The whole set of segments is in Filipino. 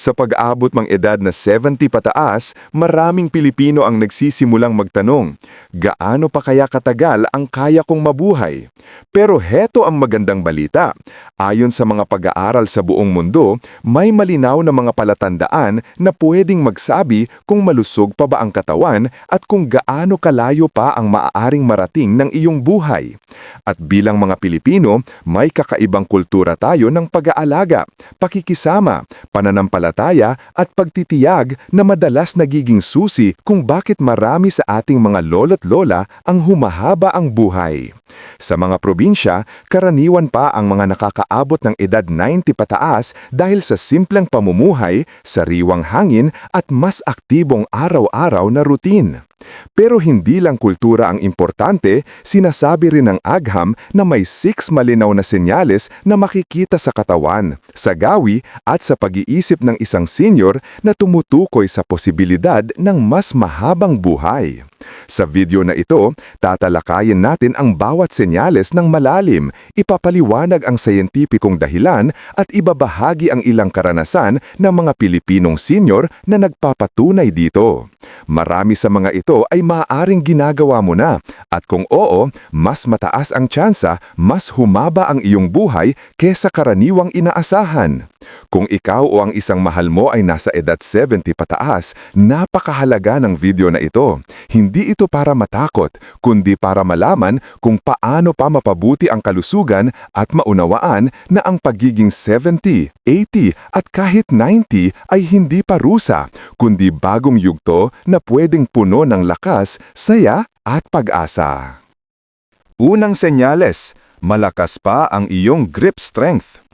Sa pag-abot mang edad na 70 pataas, maraming Pilipino ang nagsisimulang magtanong, gaano pa kaya katagal ang kaya kong mabuhay? Pero heto ang magandang balita. Ayon sa mga pag-aaral sa buong mundo, may malinaw na mga palatandaan na pwedeng magsabi kung malusog pa ba ang katawan at kung gaano kalayo pa ang maaaring marating ng iyong buhay. At bilang mga Pilipino, may kakaibang kultura tayo ng pag-aalaga, pakikisama, pananampalataya at pagtitiyag na madalas nagiging susi kung bakit marami sa ating mga lolo't lola ang humahaba ang buhay. Sa mga probinsya, karaniwan pa ang mga nakakaabot ng edad 90 pataas dahil sa simpleng pamumuhay, sariwang hangin at mas aktibong araw-araw na routine. Pero hindi lang kultura ang importante, sinasabi rin ng agham na may six malinaw na senyales na makikita sa katawan, sa gawi at sa pag-iisip ng isang senior na tumutukoy sa posibilidad ng mas mahabang buhay. Sa video na ito, tatalakayin natin ang bawat senyales ng malalim, ipapaliwanag ang sayentipikong dahilan at ibabahagi ang ilang karanasan ng mga Pilipinong senior na nagpapatunay dito. Marami sa mga ito ay maaaring ginagawa mo na at kung oo, mas mataas ang tsansa, mas humaba ang iyong buhay kesa karaniwang inaasahan. Kung ikaw o ang isang mahal mo ay nasa edad 70 pataas, napakahalaga ng video na ito. Hindi ito para matakot, kundi para malaman kung paano pa mapabuti ang kalusugan at maunawaan na ang pagiging 70, 80 at kahit 90 ay hindi parusa, kundi bagong yugto na pwedeng puno ng lakas, saya at pag-asa. Unang senyales, malakas pa ang iyong grip strength.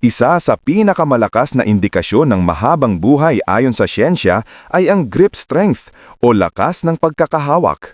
Isa sa pinakamalakas na indikasyon ng mahabang buhay ayon sa siyensya ay ang grip strength o lakas ng pagkakahawak.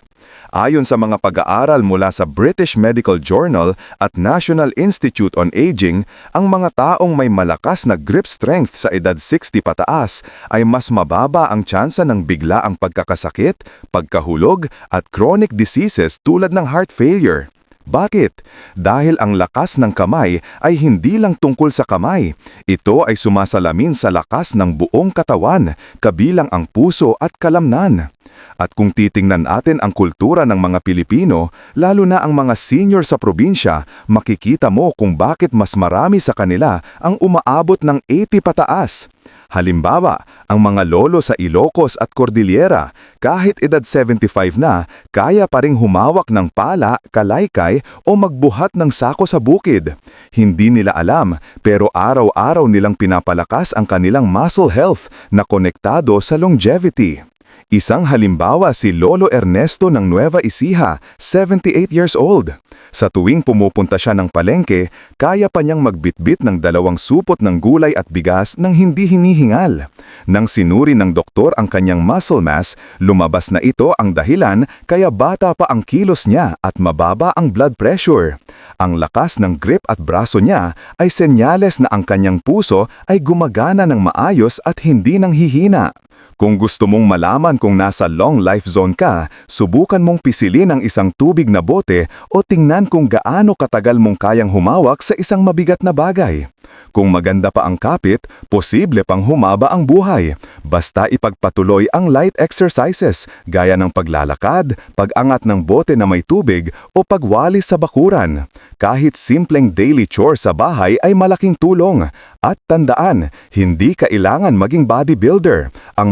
Ayon sa mga pag-aaral mula sa British Medical Journal at National Institute on Aging, ang mga taong may malakas na grip strength sa edad 60 pataas ay mas mababa ang tsansa ng bigla ang pagkakasakit, pagkahulog at chronic diseases tulad ng heart failure. Bakit? Dahil ang lakas ng kamay ay hindi lang tungkol sa kamay. Ito ay sumasalamin sa lakas ng buong katawan, kabilang ang puso at kalamnan. At kung titingnan natin ang kultura ng mga Pilipino, lalo na ang mga senior sa probinsya, makikita mo kung bakit mas marami sa kanila ang umaabot ng 80 pataas. Halimbawa, ang mga lolo sa Ilocos at Cordillera, kahit edad 75 na, kaya pa ring humawak ng pala, kalaykay o magbuhat ng sako sa bukid. Hindi nila alam, pero araw-araw nilang pinapalakas ang kanilang muscle health na konektado sa longevity. Isang halimbawa si Lolo Ernesto ng Nueva Ecija, 78 years old. Sa tuwing pumupunta siya ng palengke, kaya pa niyang magbitbit ng dalawang supot ng gulay at bigas nang hindi hinihingal. Nang sinuri ng doktor ang kanyang muscle mass, lumabas na ito ang dahilan kaya bata pa ang kilos niya at mababa ang blood pressure. Ang lakas ng grip at braso niya ay senyales na ang kanyang puso ay gumagana ng maayos at hindi nang hihina. Kung gusto mong malaman kung nasa long life zone ka, subukan mong pisilin ang isang tubig na bote o tingnan kung gaano katagal mong kayang humawak sa isang mabigat na bagay. Kung maganda pa ang kapit, posible pang humaba ang buhay. Basta ipagpatuloy ang light exercises gaya ng paglalakad, pag-angat ng bote na may tubig o pagwalis sa bakuran. Kahit simpleng daily chore sa bahay ay malaking tulong. At tandaan, hindi kailangan maging bodybuilder. Ang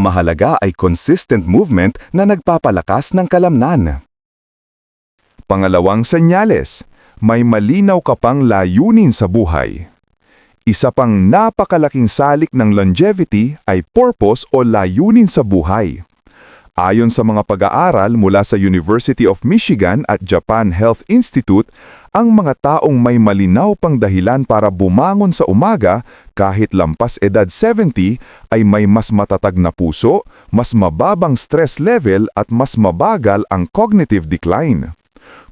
ay consistent movement na nagpapalakas ng kalamnan. Pangalawang senyales, may malinaw ka pang layunin sa buhay. Isa pang napakalaking salik ng longevity ay purpose o layunin sa buhay. Ayon sa mga pag-aaral mula sa University of Michigan at Japan Health Institute, ang mga taong may malinaw pang dahilan para bumangon sa umaga kahit lampas edad 70 ay may mas matatag na puso, mas mababang stress level at mas mabagal ang cognitive decline.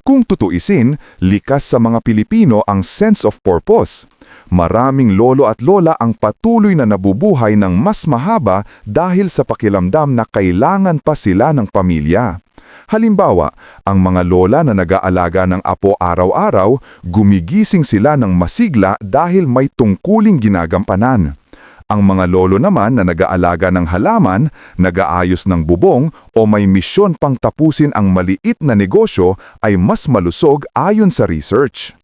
Kung tutuisin, likas sa mga Pilipino ang sense of purpose. Maraming lolo at lola ang patuloy na nabubuhay ng mas mahaba dahil sa pakilamdam na kailangan pa sila ng pamilya. Halimbawa, ang mga lola na nag-aalaga ng apo araw-araw, gumigising sila ng masigla dahil may tungkuling ginagampanan. Ang mga lolo naman na nag-aalaga ng halaman, nag-aayos ng bubong o may misyon pang tapusin ang maliit na negosyo ay mas malusog ayon sa research.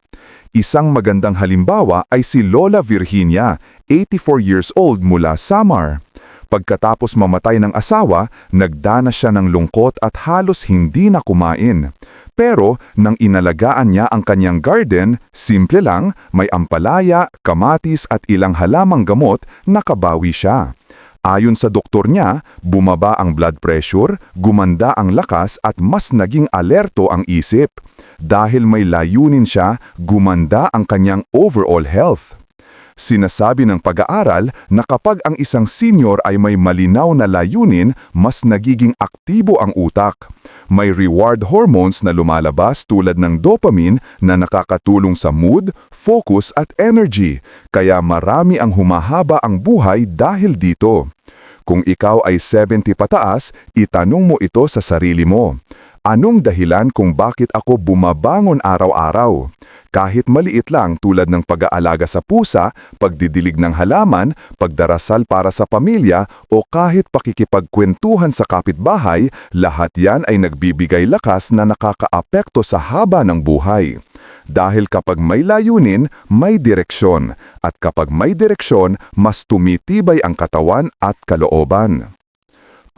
Isang magandang halimbawa ay si Lola Virginia, 84 years old mula Samar. Pagkatapos mamatay ng asawa, nagdana siya ng lungkot at halos hindi na kumain. Pero nang inalagaan niya ang kanyang garden, simple lang, may ampalaya, kamatis at ilang halamang gamot, nakabawi siya. Ayon sa doktor niya, bumaba ang blood pressure, gumanda ang lakas at mas naging alerto ang isip. Dahil may layunin siya, gumanda ang kanyang overall health. Sinasabi ng pag-aaral na kapag ang isang senior ay may malinaw na layunin, mas nagiging aktibo ang utak. May reward hormones na lumalabas tulad ng dopamine na nakakatulong sa mood, focus at energy, kaya marami ang humahaba ang buhay dahil dito. Kung ikaw ay 70 pataas, itanong mo ito sa sarili mo. Anong dahilan kung bakit ako bumabangon araw-araw? Kahit maliit lang tulad ng pag-aalaga sa pusa, pagdidilig ng halaman, pagdarasal para sa pamilya o kahit pakikipagkwentuhan sa kapitbahay, lahat yan ay nagbibigay lakas na nakakaapekto sa haba ng buhay. Dahil kapag may layunin, may direksyon. At kapag may direksyon, mas tumitibay ang katawan at kalooban.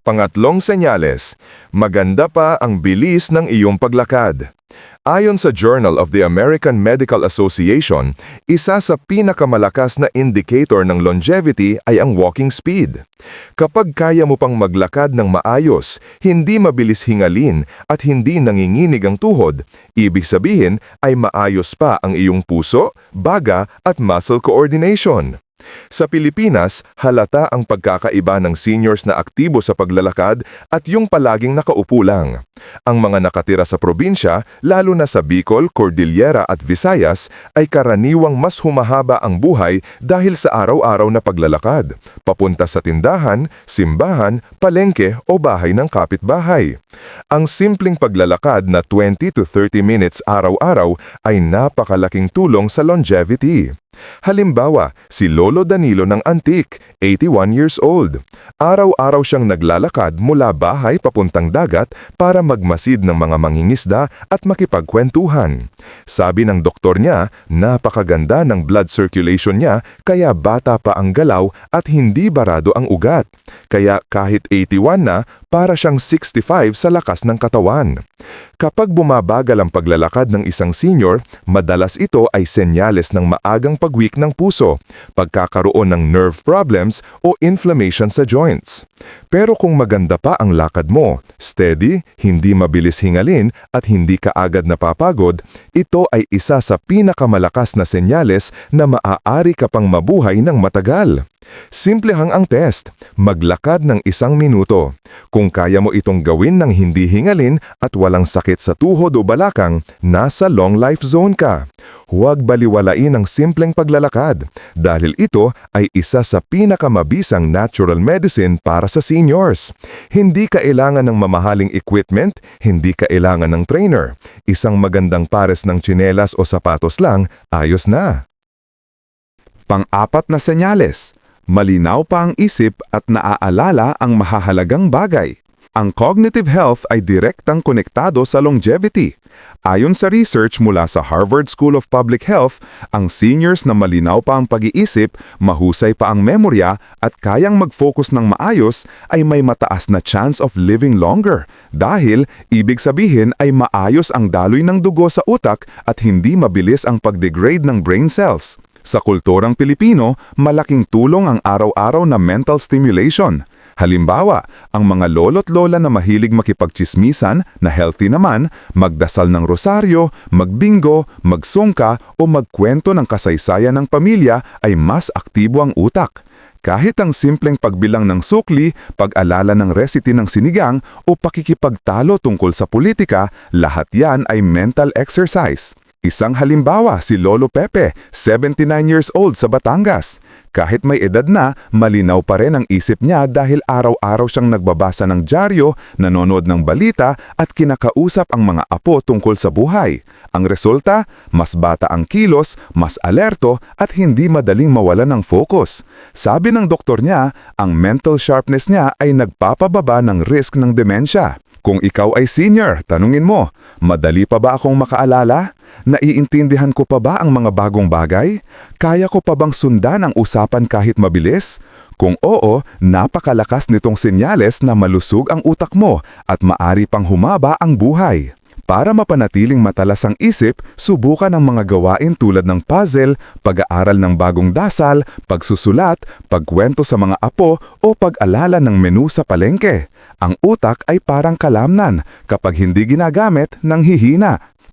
Pangatlong senyales, maganda pa ang bilis ng iyong paglakad. Ayon sa Journal of the American Medical Association, isa sa pinakamalakas na indicator ng longevity ay ang walking speed. Kapag kaya mo pang maglakad ng maayos, hindi mabilis hingalin at hindi nanginginig ang tuhod, ibig sabihin ay maayos pa ang iyong puso, baga at muscle coordination. Sa Pilipinas, halata ang pagkakaiba ng seniors na aktibo sa paglalakad at yung palaging nakaupo lang. Ang mga nakatira sa probinsya, lalo na sa Bicol, Cordillera at Visayas, ay karaniwang mas humahaba ang buhay dahil sa araw-araw na paglalakad, papunta sa tindahan, simbahan, palengke o bahay ng kapitbahay. Ang simpleng paglalakad na 20 to 30 minutes araw-araw ay napakalaking tulong sa longevity. Halimbawa, si Lolo Danilo ng Antique, 81 years old. Araw-araw siyang naglalakad mula bahay papuntang dagat para magmasid ng mga mangingisda at makipagkwentuhan. Sabi ng doktor niya, napakaganda ng blood circulation niya kaya bata pa ang galaw at hindi barado ang ugat. Kaya kahit 81 na, para siyang 65 sa lakas ng katawan. Kapag bumabagal ang paglalakad ng isang senior, madalas ito ay senyales ng maagang pag-weak ng puso, pagkakaroon ng nerve problems o inflammation sa joints. Pero kung maganda pa ang lakad mo, steady, hindi mabilis hingalin at hindi ka agad napapagod, ito ay isa sa pinakamalakas na senyales na maaari ka pang mabuhay ng matagal. Simple hang ang test. Maglakad ng isang minuto. Kung kaya mo itong gawin ng hindi hingalin at walang sakit sa tuhod o balakang, nasa long life zone ka. Huwag baliwalain ang simpleng paglalakad dahil ito ay isa sa pinakamabisang natural medicine para sa seniors. Hindi kailangan ng mamahaling equipment, hindi kailangan ng trainer. Isang magandang pares ng tsinelas o sapatos lang, ayos na. Pang-apat na senyales, malinaw pa ang isip at naaalala ang mahahalagang bagay. Ang cognitive health ay direktang konektado sa longevity. Ayon sa research mula sa Harvard School of Public Health, ang seniors na malinaw pa ang pag-iisip, mahusay pa ang memorya at kayang mag-focus ng maayos ay may mataas na chance of living longer. Dahil, ibig sabihin ay maayos ang daloy ng dugo sa utak at hindi mabilis ang pag-degrade ng brain cells. Sa kulturang Pilipino, malaking tulong ang araw-araw na mental stimulation. Halimbawa, ang mga lolo't lola na mahilig makipagchismisan na healthy naman, magdasal ng rosaryo, magbingo, magsungka o magkwento ng kasaysayan ng pamilya ay mas aktibo ang utak. Kahit ang simpleng pagbilang ng sukli, pag-alala ng recipe ng sinigang o pakikipagtalo tungkol sa politika, lahat yan ay mental exercise. Isang halimbawa si Lolo Pepe, 79 years old sa Batangas. Kahit may edad na, malinaw pa rin ang isip niya dahil araw-araw siyang nagbabasa ng dyaryo, nanonood ng balita at kinakausap ang mga apo tungkol sa buhay. Ang resulta, mas bata ang kilos, mas alerto at hindi madaling mawala ng focus. Sabi ng doktor niya, ang mental sharpness niya ay nagpapababa ng risk ng demensya. Kung ikaw ay senior, tanungin mo, madali pa ba akong makaalala? Naiintindihan ko pa ba ang mga bagong bagay? Kaya ko pa bang sundan ang usapan kahit mabilis? Kung oo, napakalakas nitong senyales na malusog ang utak mo at maari pang humaba ang buhay. Para mapanatiling matalas ang isip, subukan ang mga gawain tulad ng puzzle, pag-aaral ng bagong dasal, pagsusulat, pagkwento sa mga apo o pag-alala ng menu sa palengke. Ang utak ay parang kalamnan kapag hindi ginagamit nang hihina.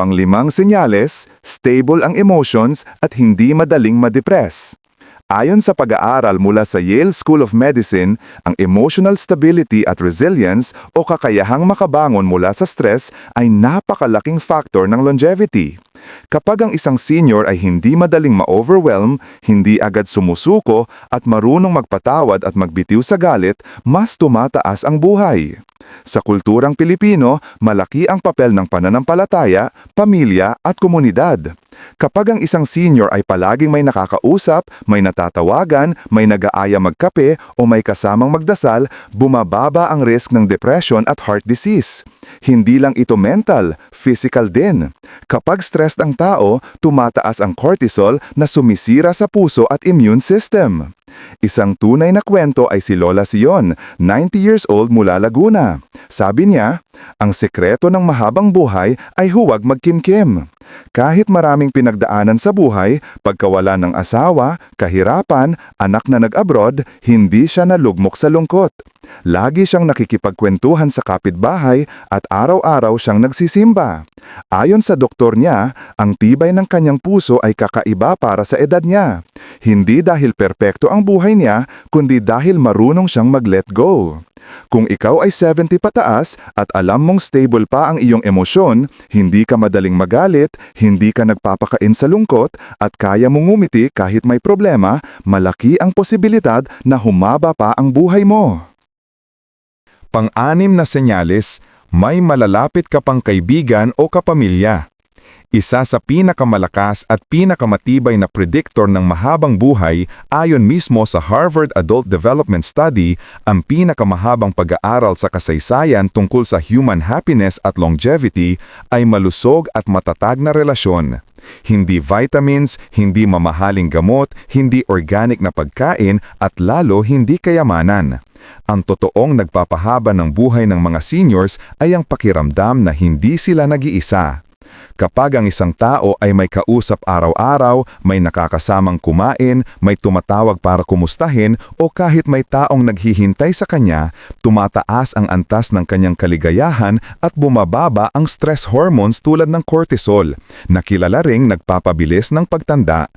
Panglimang senyales, stable ang emotions at hindi madaling ma-depress. Ayon sa pag-aaral mula sa Yale School of Medicine, ang emotional stability at resilience o kakayahang makabangon mula sa stress ay napakalaking factor ng longevity. Kapag ang isang senior ay hindi madaling ma-overwhelm, hindi agad sumusuko at marunong magpatawad at magbitiw sa galit, mas tumataas ang buhay. Sa kulturang Pilipino, malaki ang papel ng pananampalataya, pamilya at komunidad. Kapag ang isang senior ay palaging may nakakausap, may natatawagan, may nag-aaya magkape o may kasamang magdasal, bumababa ang risk ng depression at heart disease. Hindi lang ito mental, physical din. Kapag stressed ang tao, tumataas ang cortisol na sumisira sa puso at immune system. Isang tunay na kwento ay si Lola Sion, 90 years old mula Laguna. Sabi niya, ang sekreto ng mahabang buhay ay huwag magkimkim. Kahit maraming pinagdaanan sa buhay, pagkawala ng asawa, kahirapan, anak na nag-abroad, hindi siya nalugmok sa lungkot. Lagi siyang nakikipagkwentuhan sa kapitbahay at araw-araw siyang nagsisimba. Ayon sa doktor niya, ang tibay ng kanyang puso ay kakaiba para sa edad niya. Hindi dahil perpekto ang buhay niya, kundi dahil marunong siyang mag-let go. Kung ikaw ay 70 pataas at alam mong stable pa ang iyong emosyon, hindi ka madaling magalit, hindi ka nagpapakain sa lungkot, at kaya mong ngumiti kahit may problema, malaki ang posibilidad na humaba pa ang buhay mo. Pang-anim na senyales, may malalapit ka pang kaibigan o kapamilya. Isa sa pinakamalakas at pinakamatibay na predictor ng mahabang buhay ayon mismo sa Harvard Adult Development Study, ang pinakamahabang pag-aaral sa kasaysayan tungkol sa human happiness at longevity ay malusog at matatag na relasyon. Hindi vitamins, hindi mamahaling gamot, hindi organic na pagkain at lalo hindi kayamanan. Ang totoong nagpapahaba ng buhay ng mga seniors ay ang pakiramdam na hindi sila nag-iisa. Kapag ang isang tao ay may kausap araw-araw, may nakakasamang kumain, may tumatawag para kumustahin o kahit may taong naghihintay sa kanya, tumataas ang antas ng kanyang kaligayahan at bumababa ang stress hormones tulad ng cortisol, na kilala ring nagpapabilis ng pagtanda.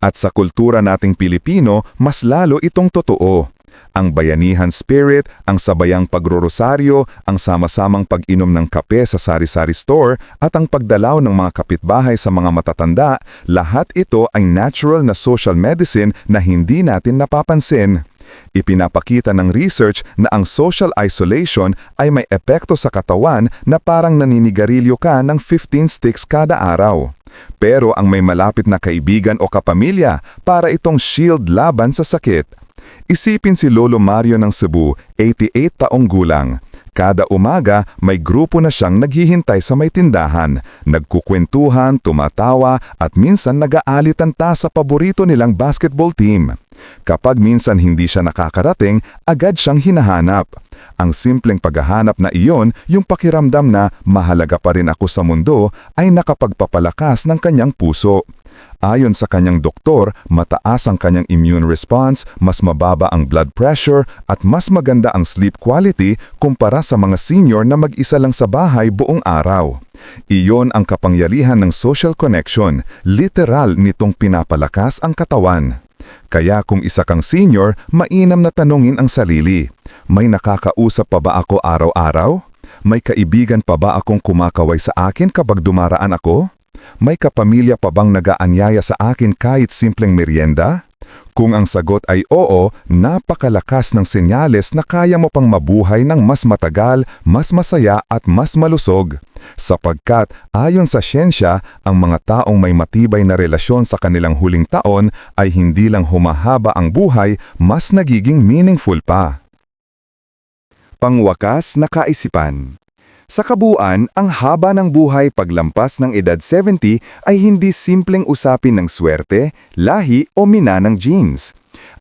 At sa kultura nating Pilipino, mas lalo itong totoo ang bayanihan spirit, ang sabayang pagrorosaryo, ang sama-samang pag-inom ng kape sa sari-sari store at ang pagdalaw ng mga kapitbahay sa mga matatanda, lahat ito ay natural na social medicine na hindi natin napapansin. Ipinapakita ng research na ang social isolation ay may epekto sa katawan na parang naninigarilyo ka ng 15 sticks kada araw. Pero ang may malapit na kaibigan o kapamilya para itong shield laban sa sakit. Isipin si Lolo Mario ng Cebu, 88 taong gulang. Kada umaga, may grupo na siyang naghihintay sa may tindahan, nagkukwentuhan, tumatawa at minsan nag-aalitanta sa paborito nilang basketball team. Kapag minsan hindi siya nakakarating, agad siyang hinahanap. Ang simpleng paghahanap na iyon, yung pakiramdam na mahalaga pa rin ako sa mundo, ay nakapagpapalakas ng kanyang puso. Ayon sa kanyang doktor, mataas ang kanyang immune response, mas mababa ang blood pressure at mas maganda ang sleep quality kumpara sa mga senior na mag-isa lang sa bahay buong araw. Iyon ang kapangyarihan ng social connection, literal nitong pinapalakas ang katawan. Kaya kung isa kang senior, mainam na tanungin ang sarili. May nakakausap pa ba ako araw-araw? May kaibigan pa ba akong kumakaway sa akin kapag dumaraan ako? May kapamilya pa bang nagaanyaya sa akin kahit simpleng merienda? Kung ang sagot ay oo, napakalakas ng senyales na kaya mo pang mabuhay ng mas matagal, mas masaya at mas malusog. Sapagkat ayon sa siyensya, ang mga taong may matibay na relasyon sa kanilang huling taon ay hindi lang humahaba ang buhay, mas nagiging meaningful pa. Pangwakas na kaisipan sa kabuuan, ang haba ng buhay paglampas ng edad 70 ay hindi simpleng usapin ng swerte, lahi o mina ng genes.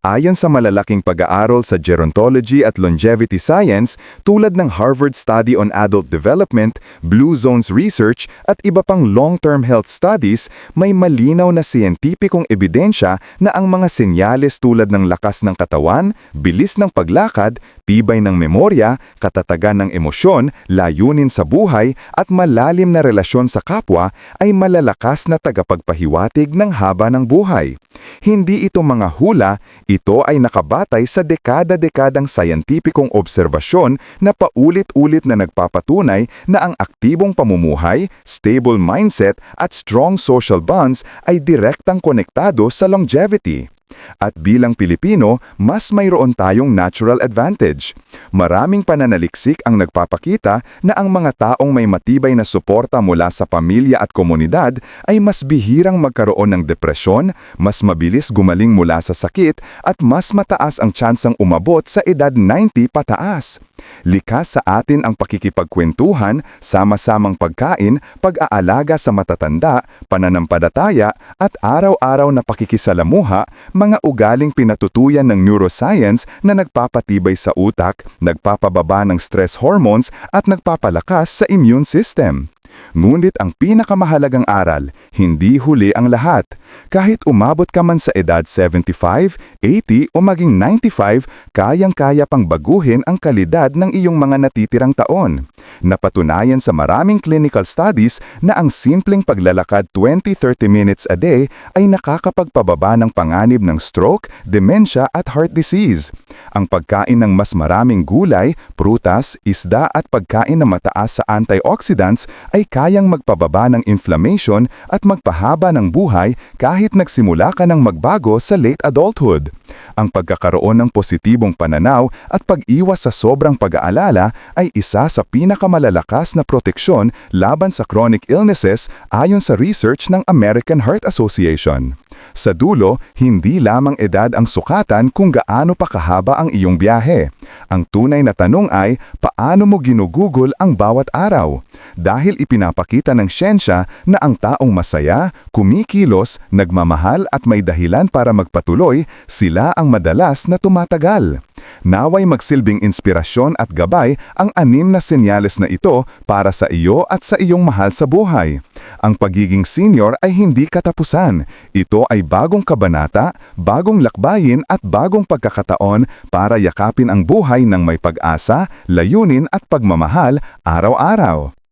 Ayon sa malalaking pag-aaral sa gerontology at longevity science tulad ng Harvard Study on Adult Development, Blue Zones Research at iba pang long-term health studies, may malinaw na siyentipikong ebidensya na ang mga senyales tulad ng lakas ng katawan, bilis ng paglakad, tibay ng memorya, katatagan ng emosyon, layunin sa buhay at malalim na relasyon sa kapwa ay malalakas na tagapagpahiwatig ng haba ng buhay. Hindi ito mga hula, ito ay nakabatay sa dekada-dekadang sayantipikong obserbasyon na paulit-ulit na nagpapatunay na ang aktibong pamumuhay, stable mindset at strong social bonds ay direktang konektado sa longevity. At bilang Pilipino, mas mayroon tayong natural advantage. Maraming pananaliksik ang nagpapakita na ang mga taong may matibay na suporta mula sa pamilya at komunidad ay mas bihirang magkaroon ng depresyon, mas mabilis gumaling mula sa sakit at mas mataas ang tsansang umabot sa edad 90 pataas. Likas sa atin ang pakikipagkwentuhan, sama-samang pagkain, pag-aalaga sa matatanda, pananampalataya at araw-araw na pakikisalamuha, mga ugaling pinatutuyan ng neuroscience na nagpapatibay sa utak, nagpapababa ng stress hormones at nagpapalakas sa immune system. Ngunit ang pinakamahalagang aral, hindi huli ang lahat. Kahit umabot ka man sa edad 75, 80 o maging 95, kayang-kaya pang baguhin ang kalidad ng iyong mga natitirang taon. Napatunayan sa maraming clinical studies na ang simpleng paglalakad 20-30 minutes a day ay nakakapagpababa ng panganib ng stroke, dementia at heart disease. Ang pagkain ng mas maraming gulay, prutas, isda at pagkain na mataas sa antioxidants ay kayang magpababa ng inflammation at magpahaba ng buhay kahit nagsimula ka ng magbago sa late adulthood. Ang pagkakaroon ng positibong pananaw at pag-iwas sa sobrang pag-aalala ay isa sa pinakamalalakas na proteksyon laban sa chronic illnesses ayon sa research ng American Heart Association. Sa dulo, hindi lamang edad ang sukatan kung gaano pa kahaba ang iyong biyahe. Ang tunay na tanong ay, paano mo ginugugol ang bawat araw? Dahil ipinapakita ng siyensya na ang taong masaya, kumikilos, nagmamahal at may dahilan para magpatuloy, sila ang madalas na tumatagal. Naway magsilbing inspirasyon at gabay ang anim na senyales na ito para sa iyo at sa iyong mahal sa buhay. Ang pagiging senior ay hindi katapusan. Ito ay bagong kabanata, bagong lakbayin at bagong pagkakataon para yakapin ang buhay ng may pag-asa, layunin at pagmamahal araw-araw.